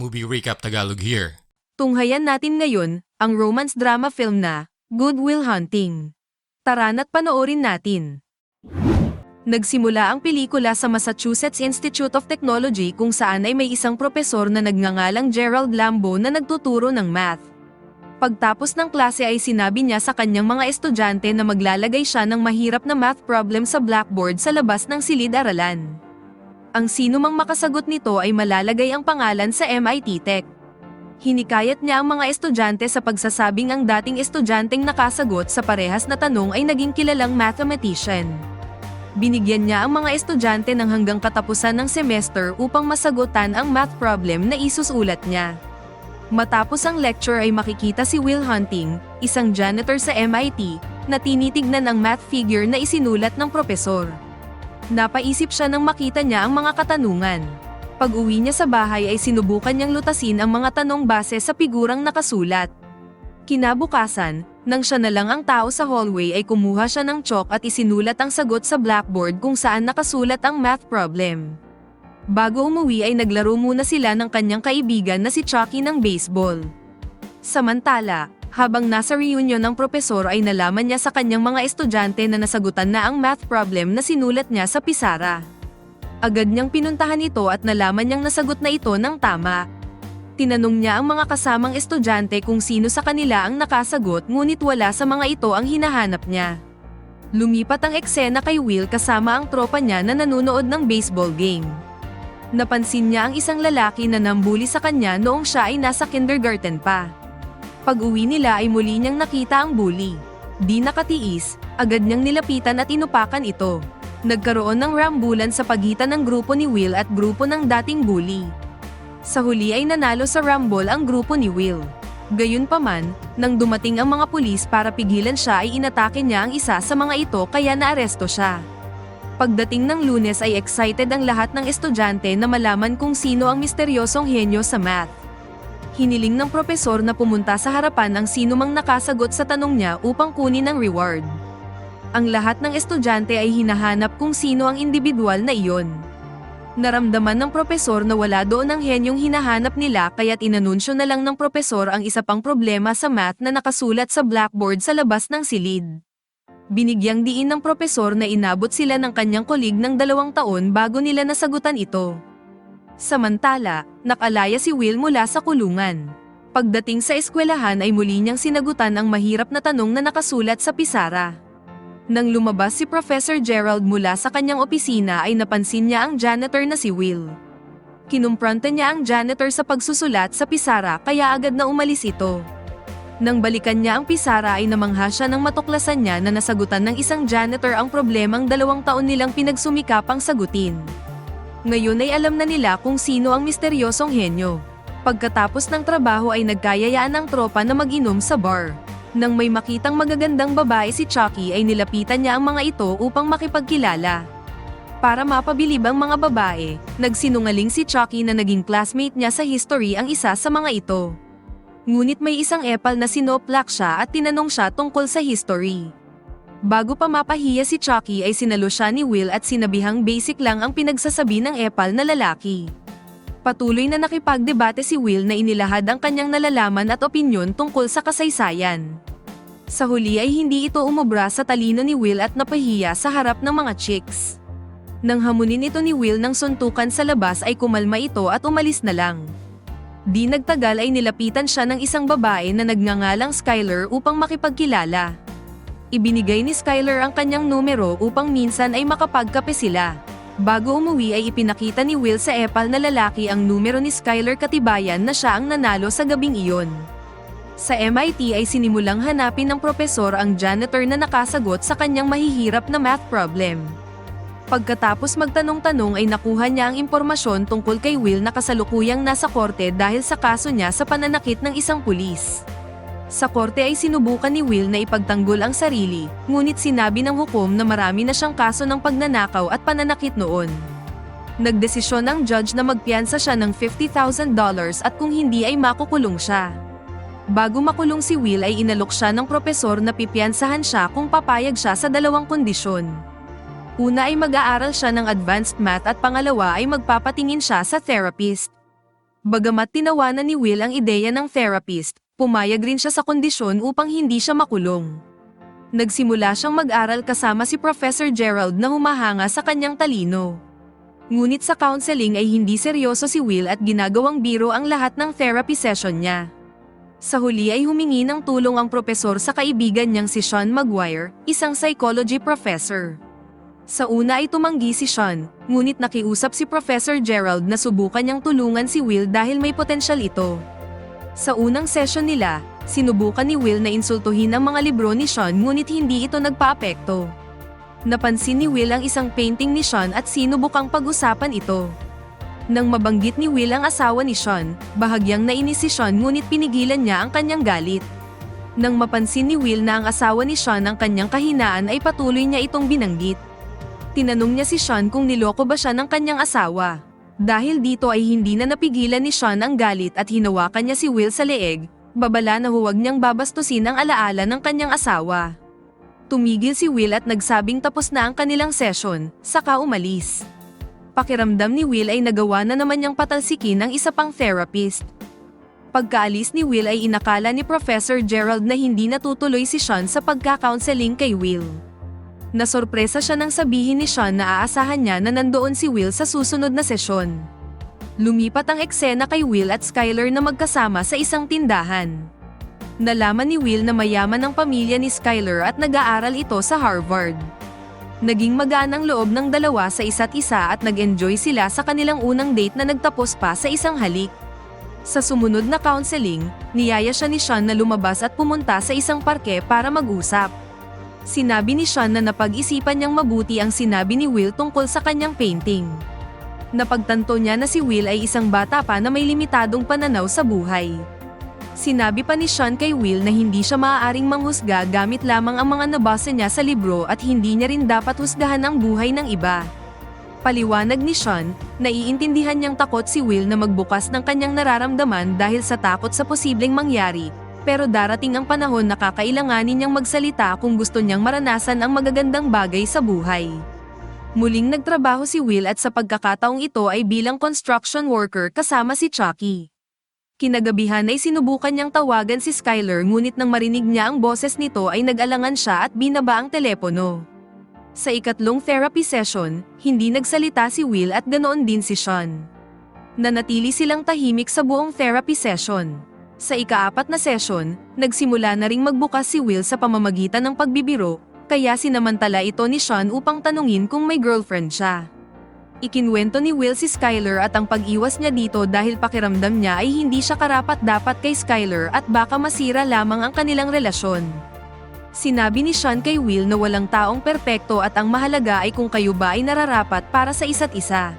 Movie Recap Tagalog here. Tunghayan natin ngayon ang romance drama film na Good Will Hunting. Tara na't panoorin natin. Nagsimula ang pelikula sa Massachusetts Institute of Technology kung saan ay may isang propesor na nagngangalang Gerald Lambo na nagtuturo ng math. Pagtapos ng klase ay sinabi niya sa kanyang mga estudyante na maglalagay siya ng mahirap na math problem sa blackboard sa labas ng silid-aralan. Ang sino mang makasagot nito ay malalagay ang pangalan sa MIT Tech. Hinikayat niya ang mga estudyante sa pagsasabing ang dating estudyanteng nakasagot sa parehas na tanong ay naging kilalang mathematician. Binigyan niya ang mga estudyante ng hanggang katapusan ng semester upang masagutan ang math problem na isusulat niya. Matapos ang lecture ay makikita si Will Hunting, isang janitor sa MIT, na tinitignan ang math figure na isinulat ng propesor. Napaisip siya nang makita niya ang mga katanungan. Pag uwi niya sa bahay ay sinubukan niyang lutasin ang mga tanong base sa figurang nakasulat. Kinabukasan, nang siya na lang ang tao sa hallway ay kumuha siya ng chalk at isinulat ang sagot sa blackboard kung saan nakasulat ang math problem. Bago umuwi ay naglaro muna sila ng kanyang kaibigan na si Chucky ng baseball. Samantala, habang nasa reunion ng propesor ay nalaman niya sa kanyang mga estudyante na nasagutan na ang math problem na sinulat niya sa pisara. Agad niyang pinuntahan ito at nalaman niyang nasagot na ito ng tama. Tinanong niya ang mga kasamang estudyante kung sino sa kanila ang nakasagot ngunit wala sa mga ito ang hinahanap niya. Lumipat ang eksena kay Will kasama ang tropa niya na nanonood ng baseball game. Napansin niya ang isang lalaki na nambuli sa kanya noong siya ay nasa kindergarten pa. Pag-uwi nila ay muli niyang nakita ang bully. Di nakatiis, agad niyang nilapitan at inupakan ito. Nagkaroon ng rambulan sa pagitan ng grupo ni Will at grupo ng dating bully. Sa huli ay nanalo sa rumble ang grupo ni Will. Gayunpaman, nang dumating ang mga pulis para pigilan siya ay inatake niya ang isa sa mga ito kaya naaresto siya. Pagdating ng lunes ay excited ang lahat ng estudyante na malaman kung sino ang misteryosong henyo sa math. Hiniling ng propesor na pumunta sa harapan ang sino mang nakasagot sa tanong niya upang kunin ang reward. Ang lahat ng estudyante ay hinahanap kung sino ang individual na iyon. Naramdaman ng propesor na wala doon ang henyong hinahanap nila kaya't inanunsyo na lang ng propesor ang isa pang problema sa math na nakasulat sa blackboard sa labas ng silid. Binigyang diin ng propesor na inabot sila ng kanyang kolig ng dalawang taon bago nila nasagutan ito. Samantala, nakalaya si Will mula sa kulungan. Pagdating sa eskwelahan ay muli niyang sinagutan ang mahirap na tanong na nakasulat sa pisara. Nang lumabas si Professor Gerald mula sa kanyang opisina ay napansin niya ang janitor na si Will. Kinumpronta niya ang janitor sa pagsusulat sa pisara kaya agad na umalis ito. Nang balikan niya ang pisara ay namangha siya nang matuklasan niya na nasagutan ng isang janitor ang problemang dalawang taon nilang pinagsumikapang sagutin. Ngayon ay alam na nila kung sino ang misteryosong henyo. Pagkatapos ng trabaho ay nagkayayaan ng tropa na mag-inom sa bar. Nang may makitang magagandang babae si Chucky ay nilapitan niya ang mga ito upang makipagkilala. Para mapabilib ang mga babae, nagsinungaling si Chucky na naging classmate niya sa history ang isa sa mga ito. Ngunit may isang epal na sinoplak siya at tinanong siya tungkol sa history. Bago pa mapahiya si Chucky ay sinalo siya ni Will at sinabihang basic lang ang pinagsasabi ng epal na lalaki. Patuloy na nakipagdebate si Will na inilahad ang kanyang nalalaman at opinyon tungkol sa kasaysayan. Sa huli ay hindi ito umubra sa talino ni Will at napahiya sa harap ng mga chicks. Nang hamunin ito ni Will ng suntukan sa labas ay kumalma ito at umalis na lang. Di nagtagal ay nilapitan siya ng isang babae na nagngangalang Skyler upang makipagkilala. Ibinigay ni Skyler ang kanyang numero upang minsan ay makapagkape sila. Bago umuwi ay ipinakita ni Will sa epal na lalaki ang numero ni Skyler Katibayan na siya ang nanalo sa gabing iyon. Sa MIT ay sinimulang hanapin ng propesor ang janitor na nakasagot sa kanyang mahihirap na math problem. Pagkatapos magtanong-tanong ay nakuha niya ang impormasyon tungkol kay Will na kasalukuyang nasa korte dahil sa kaso niya sa pananakit ng isang pulis. Sa korte ay sinubukan ni Will na ipagtanggol ang sarili, ngunit sinabi ng hukom na marami na siyang kaso ng pagnanakaw at pananakit noon. Nagdesisyon ang judge na magpiyansa siya ng $50,000 at kung hindi ay makukulong siya. Bago makulong si Will ay inalok siya ng propesor na pipiyansahan siya kung papayag siya sa dalawang kondisyon. Una ay mag-aaral siya ng advanced math at pangalawa ay magpapatingin siya sa therapist. Bagamat tinawanan ni Will ang ideya ng therapist, pumayag rin siya sa kondisyon upang hindi siya makulong. Nagsimula siyang mag-aral kasama si Professor Gerald na humahanga sa kanyang talino. Ngunit sa counseling ay hindi seryoso si Will at ginagawang biro ang lahat ng therapy session niya. Sa huli ay humingi ng tulong ang propesor sa kaibigan niyang si Sean Maguire, isang psychology professor. Sa una ay tumanggi si Sean, ngunit nakiusap si Professor Gerald na subukan niyang tulungan si Will dahil may potensyal ito. Sa unang session nila, sinubukan ni Will na insultuhin ang mga libro ni Sean ngunit hindi ito nagpaapekto. Napansin ni Will ang isang painting ni Sean at sinubukang pag-usapan ito. Nang mabanggit ni Will ang asawa ni Sean, bahagyang nainis si Sean ngunit pinigilan niya ang kanyang galit. Nang mapansin ni Will na ang asawa ni Sean ang kanyang kahinaan ay patuloy niya itong binanggit. Tinanong niya si Sean kung niloko ba siya ng kanyang asawa. Dahil dito ay hindi na napigilan ni Sean ang galit at hinawakan niya si Will sa leeg, babala na huwag niyang babastusin ang alaala ng kanyang asawa. Tumigil si Will at nagsabing tapos na ang kanilang session, saka umalis. Pakiramdam ni Will ay nagawa na naman niyang patalsikin ng isa pang therapist. Pagkaalis ni Will ay inakala ni Professor Gerald na hindi natutuloy si Sean sa pagka-counseling kay Will. Nasorpresa siya nang sabihin ni Sean na aasahan niya na nandoon si Will sa susunod na sesyon. Lumipat ang eksena kay Will at Skyler na magkasama sa isang tindahan. Nalaman ni Will na mayaman ang pamilya ni Skyler at nag-aaral ito sa Harvard. Naging magaan ang loob ng dalawa sa isa't isa at nag-enjoy sila sa kanilang unang date na nagtapos pa sa isang halik. Sa sumunod na counseling, niyaya siya ni Sean na lumabas at pumunta sa isang parke para mag-usap. Sinabi ni Sean na napag-isipan niyang mabuti ang sinabi ni Will tungkol sa kanyang painting. Napagtanto niya na si Will ay isang bata pa na may limitadong pananaw sa buhay. Sinabi pa ni Sean kay Will na hindi siya maaaring manghusga gamit lamang ang mga nabasa niya sa libro at hindi niya rin dapat husgahan ang buhay ng iba. Paliwanag ni Sean, naiintindihan niyang takot si Will na magbukas ng kanyang nararamdaman dahil sa takot sa posibleng mangyari, pero darating ang panahon na kakailanganin niyang magsalita kung gusto niyang maranasan ang magagandang bagay sa buhay. Muling nagtrabaho si Will at sa pagkakataong ito ay bilang construction worker kasama si Chucky. Kinagabihan ay sinubukan niyang tawagan si Skyler ngunit nang marinig niya ang boses nito ay nag-alangan siya at binaba ang telepono. Sa ikatlong therapy session, hindi nagsalita si Will at ganoon din si Sean. Nanatili silang tahimik sa buong therapy session. Sa ikaapat na session, nagsimula na ring magbukas si Will sa pamamagitan ng pagbibiro, kaya sinamantala ito ni Sean upang tanungin kung may girlfriend siya. Ikinwento ni Will si Skyler at ang pag-iwas niya dito dahil pakiramdam niya ay hindi siya karapat-dapat kay Skyler at baka masira lamang ang kanilang relasyon. Sinabi ni Sean kay Will na walang taong perpekto at ang mahalaga ay kung kayo ba ay nararapat para sa isa't isa.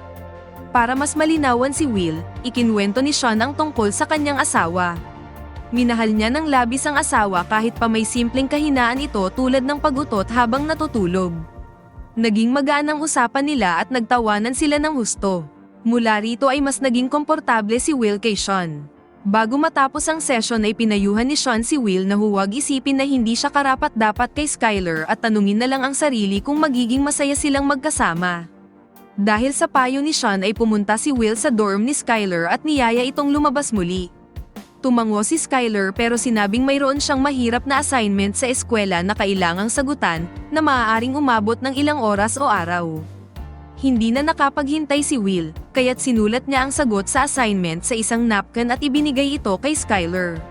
Para mas malinawan si Will, ikinwento ni Sean ang tungkol sa kanyang asawa. Minahal niya ng labis ang asawa kahit pa may simpleng kahinaan ito tulad ng pagutot habang natutulog. Naging magaan ang usapan nila at nagtawanan sila ng husto. Mula rito ay mas naging komportable si Will kay Sean. Bago matapos ang session ay pinayuhan ni Sean si Will na huwag isipin na hindi siya karapat dapat kay Skyler at tanungin na lang ang sarili kung magiging masaya silang magkasama. Dahil sa payo ni Sean ay pumunta si Will sa dorm ni Skyler at niyaya itong lumabas muli. Tumango si Skyler pero sinabing mayroon siyang mahirap na assignment sa eskwela na kailangang sagutan na maaaring umabot ng ilang oras o araw. Hindi na nakapaghintay si Will, kaya't sinulat niya ang sagot sa assignment sa isang napkin at ibinigay ito kay Skyler.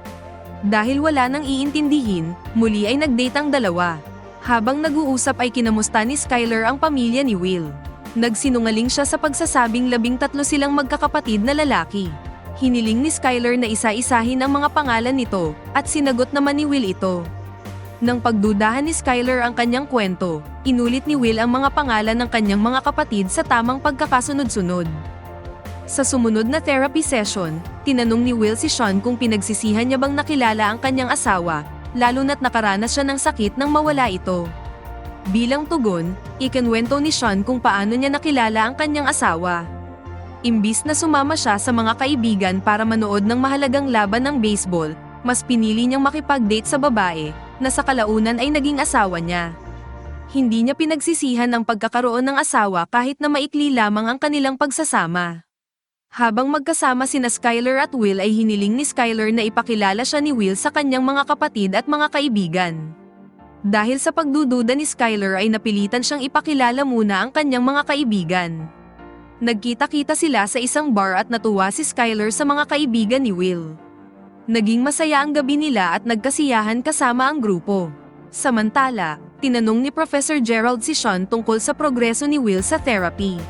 Dahil wala nang iintindihin, muli ay nagdate ang dalawa. Habang nag-uusap ay kinamusta ni Skyler ang pamilya ni Will. Nagsinungaling siya sa pagsasabing labing tatlo silang magkakapatid na lalaki. Hiniling ni Skyler na isa-isahin ang mga pangalan nito, at sinagot naman ni Will ito. Nang pagdudahan ni Skyler ang kanyang kwento, inulit ni Will ang mga pangalan ng kanyang mga kapatid sa tamang pagkakasunod-sunod. Sa sumunod na therapy session, tinanong ni Will si Sean kung pinagsisihan niya bang nakilala ang kanyang asawa, lalo na't nakaranas siya ng sakit nang mawala ito. Bilang tugon, ikinwento ni Sean kung paano niya nakilala ang kanyang asawa. Imbis na sumama siya sa mga kaibigan para manood ng mahalagang laban ng baseball, mas pinili niyang makipag-date sa babae, na sa kalaunan ay naging asawa niya. Hindi niya pinagsisihan ang pagkakaroon ng asawa kahit na maikli lamang ang kanilang pagsasama. Habang magkasama sina Skyler at Will ay hiniling ni Skyler na ipakilala siya ni Will sa kanyang mga kapatid at mga kaibigan. Dahil sa pagdududa ni Skyler ay napilitan siyang ipakilala muna ang kanyang mga kaibigan. Nagkita-kita sila sa isang bar at natuwa si Skyler sa mga kaibigan ni Will. Naging masaya ang gabi nila at nagkasiyahan kasama ang grupo. Samantala, tinanong ni Professor Gerald si Sean tungkol sa progreso ni Will sa therapy.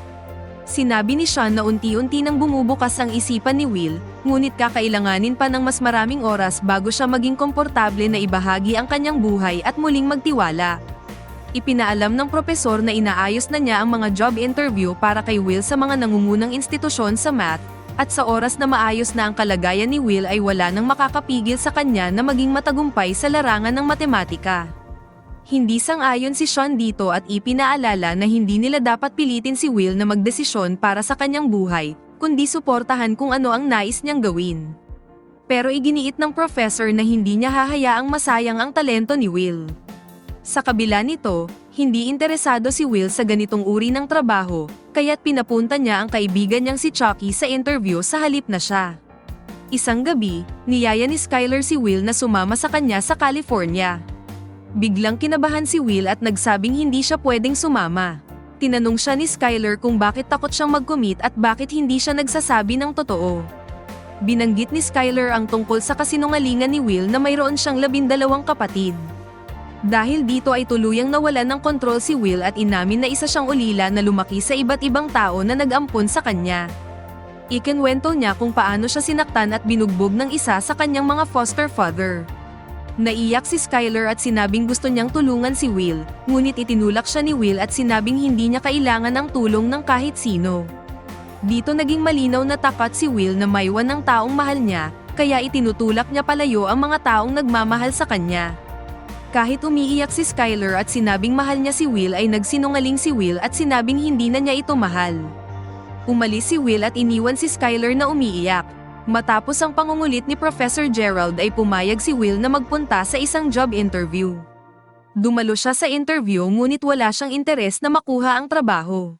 Sinabi ni Sean na unti-unti nang bumubukas ang isipan ni Will, ngunit kakailanganin pa ng mas maraming oras bago siya maging komportable na ibahagi ang kanyang buhay at muling magtiwala. Ipinaalam ng propesor na inaayos na niya ang mga job interview para kay Will sa mga nangungunang institusyon sa math, at sa oras na maayos na ang kalagayan ni Will ay wala nang makakapigil sa kanya na maging matagumpay sa larangan ng matematika. Hindi sang-ayon si Sean dito at ipinaalala na hindi nila dapat pilitin si Will na magdesisyon para sa kanyang buhay, kundi suportahan kung ano ang nais niyang gawin. Pero iginiit ng professor na hindi niya hahayaang masayang ang talento ni Will. Sa kabila nito, hindi interesado si Will sa ganitong uri ng trabaho, kaya't pinapunta niya ang kaibigan niyang si Chucky sa interview sa halip na siya. Isang gabi, niyaya ni Skyler si Will na sumama sa kanya sa California. Biglang kinabahan si Will at nagsabing hindi siya pwedeng sumama. Tinanong siya ni Skyler kung bakit takot siyang mag-commit at bakit hindi siya nagsasabi ng totoo. Binanggit ni Skyler ang tungkol sa kasinungalingan ni Will na mayroon siyang labindalawang kapatid. Dahil dito ay tuluyang nawalan ng kontrol si Will at inamin na isa siyang ulila na lumaki sa iba't ibang tao na nag-ampon sa kanya. Ikinwento niya kung paano siya sinaktan at binugbog ng isa sa kanyang mga foster father. Naiyak si Skyler at sinabing gusto niyang tulungan si Will, ngunit itinulak siya ni Will at sinabing hindi niya kailangan ng tulong ng kahit sino. Dito naging malinaw na tapat si Will na maiwan ng taong mahal niya, kaya itinutulak niya palayo ang mga taong nagmamahal sa kanya. Kahit umiiyak si Skyler at sinabing mahal niya si Will ay nagsinungaling si Will at sinabing hindi na niya ito mahal. Umalis si Will at iniwan si Skyler na umiiyak. Matapos ang pangungulit ni Professor Gerald ay pumayag si Will na magpunta sa isang job interview. Dumalo siya sa interview ngunit wala siyang interes na makuha ang trabaho.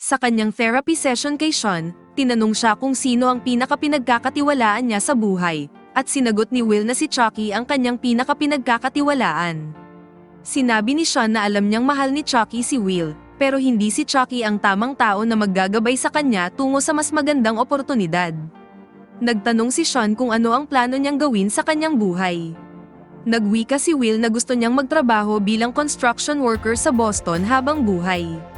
Sa kanyang therapy session kay Sean, tinanong siya kung sino ang pinakapinagkakatiwalaan niya sa buhay, at sinagot ni Will na si Chucky ang kanyang pinakapinagkakatiwalaan. Sinabi ni Sean na alam niyang mahal ni Chucky si Will, pero hindi si Chucky ang tamang tao na maggagabay sa kanya tungo sa mas magandang oportunidad. Nagtanong si Sean kung ano ang plano niyang gawin sa kanyang buhay. Nagwika si Will na gusto niyang magtrabaho bilang construction worker sa Boston habang buhay.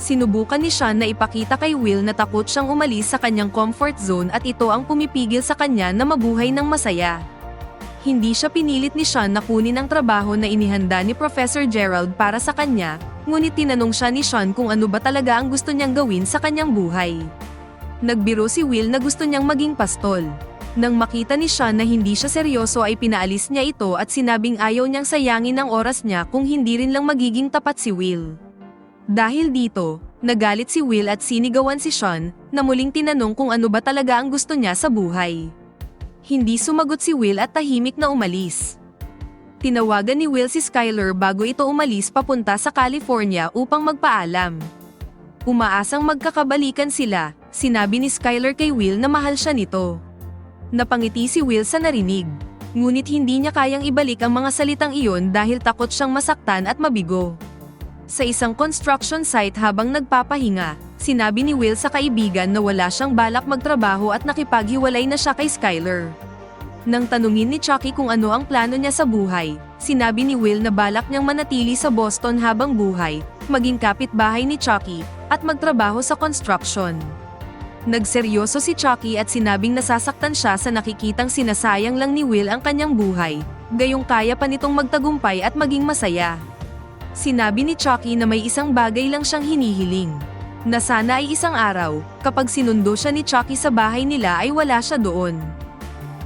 Sinubukan ni Sean na ipakita kay Will na takot siyang umalis sa kanyang comfort zone at ito ang pumipigil sa kanya na mabuhay ng masaya. Hindi siya pinilit ni Sean na kunin ang trabaho na inihanda ni Professor Gerald para sa kanya, ngunit tinanong siya ni Sean kung ano ba talaga ang gusto niyang gawin sa kanyang buhay. Nagbiro si Will na gusto niyang maging pastol. Nang makita ni Sean na hindi siya seryoso ay pinaalis niya ito at sinabing ayaw niyang sayangin ang oras niya kung hindi rin lang magiging tapat si Will. Dahil dito, nagalit si Will at sinigawan si Sean, na muling tinanong kung ano ba talaga ang gusto niya sa buhay. Hindi sumagot si Will at tahimik na umalis. Tinawagan ni Will si Skyler bago ito umalis papunta sa California upang magpaalam. Umaasang magkakabalikan sila, sinabi ni Skyler kay Will na mahal siya nito. Napangiti si Will sa narinig. Ngunit hindi niya kayang ibalik ang mga salitang iyon dahil takot siyang masaktan at mabigo. Sa isang construction site habang nagpapahinga, sinabi ni Will sa kaibigan na wala siyang balak magtrabaho at nakipaghiwalay na siya kay Skyler. Nang tanungin ni Chucky kung ano ang plano niya sa buhay, sinabi ni Will na balak niyang manatili sa Boston habang buhay, maging kapitbahay ni Chucky, at magtrabaho sa construction. Nagseryoso si Chucky at sinabing nasasaktan siya sa nakikitang sinasayang lang ni Will ang kanyang buhay, gayong kaya pa nitong magtagumpay at maging masaya. Sinabi ni Chucky na may isang bagay lang siyang hinihiling. Na sana ay isang araw, kapag sinundo siya ni Chucky sa bahay nila ay wala siya doon.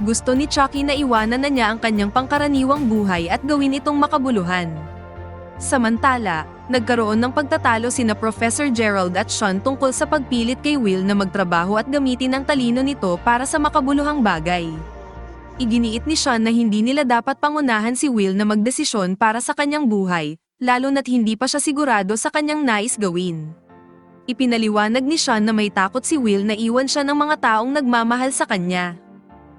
Gusto ni Chucky na iwanan na niya ang kanyang pangkaraniwang buhay at gawin itong makabuluhan. Samantala, nagkaroon ng pagtatalo sina Professor Gerald at Sean tungkol sa pagpilit kay Will na magtrabaho at gamitin ang talino nito para sa makabuluhang bagay. Iginiit ni Sean na hindi nila dapat pangunahan si Will na magdesisyon para sa kanyang buhay, lalo na't hindi pa siya sigurado sa kanyang nais gawin. Ipinaliwanag ni Sean na may takot si Will na iwan siya ng mga taong nagmamahal sa kanya.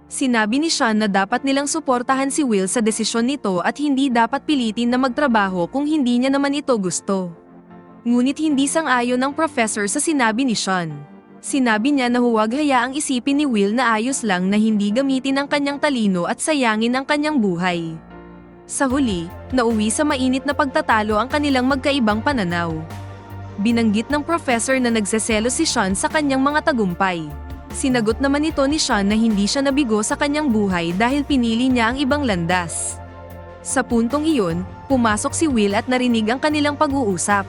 Sinabi ni Sean na dapat nilang suportahan si Will sa desisyon nito at hindi dapat pilitin na magtrabaho kung hindi niya naman ito gusto. Ngunit hindi sang-ayon ng professor sa sinabi ni Sean. Sinabi niya na huwag hayaang isipin ni Will na ayos lang na hindi gamitin ang kanyang talino at sayangin ang kanyang buhay. Sa huli, nauwi sa mainit na pagtatalo ang kanilang magkaibang pananaw. Binanggit ng professor na nagseselo si Sean sa kanyang mga tagumpay. Sinagot naman ito ni Sean na hindi siya nabigo sa kanyang buhay dahil pinili niya ang ibang landas. Sa puntong iyon, pumasok si Will at narinig ang kanilang pag-uusap.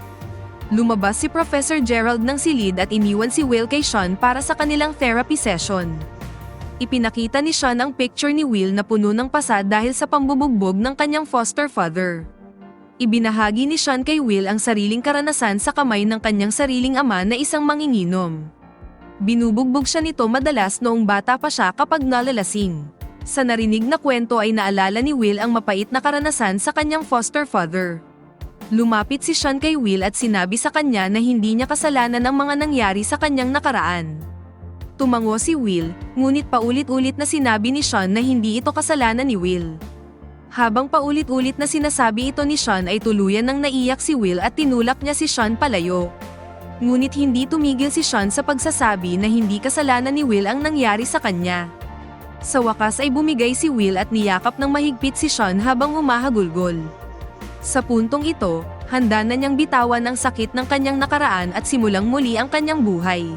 Lumabas si Professor Gerald ng silid at iniwan si Will kay Sean para sa kanilang therapy session. Ipinakita ni Sean ang picture ni Will na puno ng pasa dahil sa pambubugbog ng kanyang foster father. Ibinahagi ni Sean kay Will ang sariling karanasan sa kamay ng kanyang sariling ama na isang manginginom. Binubugbog siya nito madalas noong bata pa siya kapag nalalasing. Sa narinig na kwento ay naalala ni Will ang mapait na karanasan sa kanyang foster father. Lumapit si Sean kay Will at sinabi sa kanya na hindi niya kasalanan ang mga nangyari sa kanyang nakaraan. Tumango si Will, ngunit paulit-ulit na sinabi ni Sean na hindi ito kasalanan ni Will. Habang paulit-ulit na sinasabi ito ni Sean ay tuluyan nang naiyak si Will at tinulak niya si Sean palayo. Ngunit hindi tumigil si Sean sa pagsasabi na hindi kasalanan ni Will ang nangyari sa kanya. Sa wakas ay bumigay si Will at niyakap ng mahigpit si Sean habang humahagulgol. Sa puntong ito, handa na niyang bitawan ang sakit ng kanyang nakaraan at simulang muli ang kanyang buhay.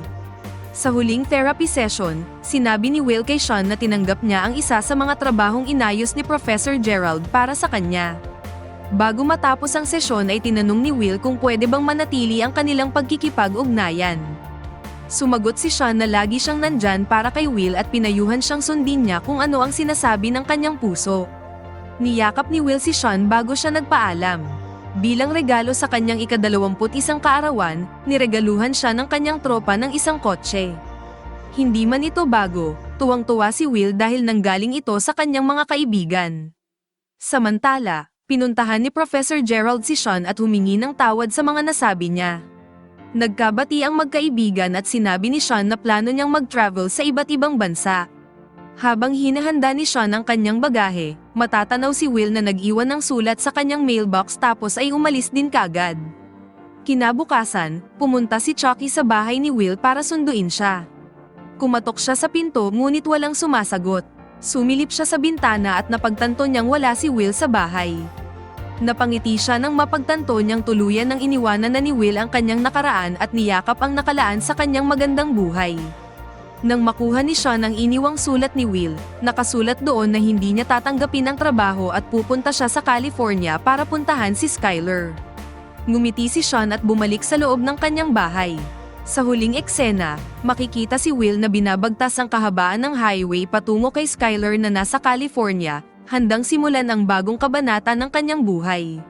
Sa huling therapy session, sinabi ni Will kay Sean na tinanggap niya ang isa sa mga trabahong inayos ni Professor Gerald para sa kanya. Bago matapos ang sesyon ay tinanong ni Will kung pwede bang manatili ang kanilang pagkikipag-ugnayan. Sumagot si Sean na lagi siyang nandyan para kay Will at pinayuhan siyang sundin niya kung ano ang sinasabi ng kanyang puso. Niyakap ni Will si Sean bago siya nagpaalam. Bilang regalo sa kanyang ikadalawamput isang kaarawan, niregaluhan siya ng kanyang tropa ng isang kotse. Hindi man ito bago, tuwang-tuwa si Will dahil nanggaling ito sa kanyang mga kaibigan. Samantala, pinuntahan ni Professor Gerald si Sean at humingi ng tawad sa mga nasabi niya. Nagkabati ang magkaibigan at sinabi ni Sean na plano niyang mag-travel sa iba't ibang bansa. Habang hinahanda ni Sean ang kanyang bagahe, matatanaw si Will na nag-iwan ng sulat sa kanyang mailbox tapos ay umalis din kagad. Kinabukasan, pumunta si Chucky sa bahay ni Will para sunduin siya. Kumatok siya sa pinto ngunit walang sumasagot. Sumilip siya sa bintana at napagtanto niyang wala si Will sa bahay. Napangiti siya nang mapagtanto niyang tuluyan ng iniwanan na ni Will ang kanyang nakaraan at niyakap ang nakalaan sa kanyang magandang buhay. Nang makuha ni Sean ang iniwang sulat ni Will, nakasulat doon na hindi niya tatanggapin ang trabaho at pupunta siya sa California para puntahan si Skyler. Ngumiti si Sean at bumalik sa loob ng kanyang bahay. Sa huling eksena, makikita si Will na binabagtas ang kahabaan ng highway patungo kay Skyler na nasa California, handang simulan ang bagong kabanata ng kanyang buhay.